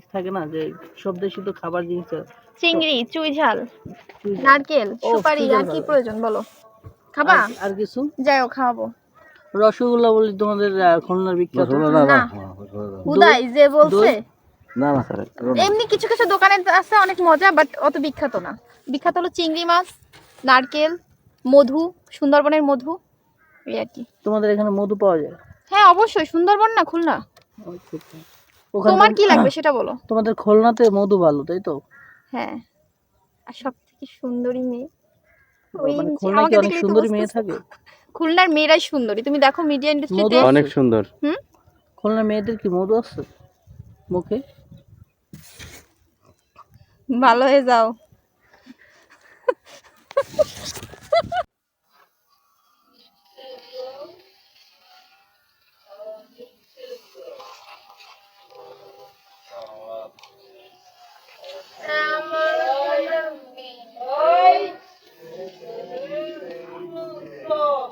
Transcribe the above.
জিনিস থাকে না যে সব দেশে তো খাবার জিনিস। চিংড়ি চুই ঝাল নারকেল সুপারি আর কি প্রয়োজন বলো? খাবা? আর- কিছু? যাইও খাওয়াবো। রসগোল্লা বলি তোমাদের খুলনার বিখ্যাত। না। হুদাই যে বলছে না না স্যার এমনি কিছু কিছু দোকানে আছে অনেক মজা বাট অত বিখ্যাত না। বিখ্যাত হলো চিংড়ি মাছ নারকেল মধু সুন্দরবনের মধু এই আর কি। তোমাদের এখানে মধু পাওয়া যায়? হ্যাঁ অবশ্যই সুন্দরবন না খুলনা। তোমার কি লাগবে সেটা বলো। তোমাদের খুলনাতে মধু ভালো তাই তো? হ্যাঁ। আর সব থেকে সুন্দরী মেয়ে? ওই মানে আমাকে অনেক সুন্দরী মেয়ে থাকে? খুলনার মেয়েরাই সুন্দরী। তুমি দেখো মিডিয়া ইন্ডাস্ট্রিতে অনেক সুন্দর। হুম? খুলনার মেয়েদের কি মধু আছে মুখে? ভালো হয়ে যাও। Namah Namah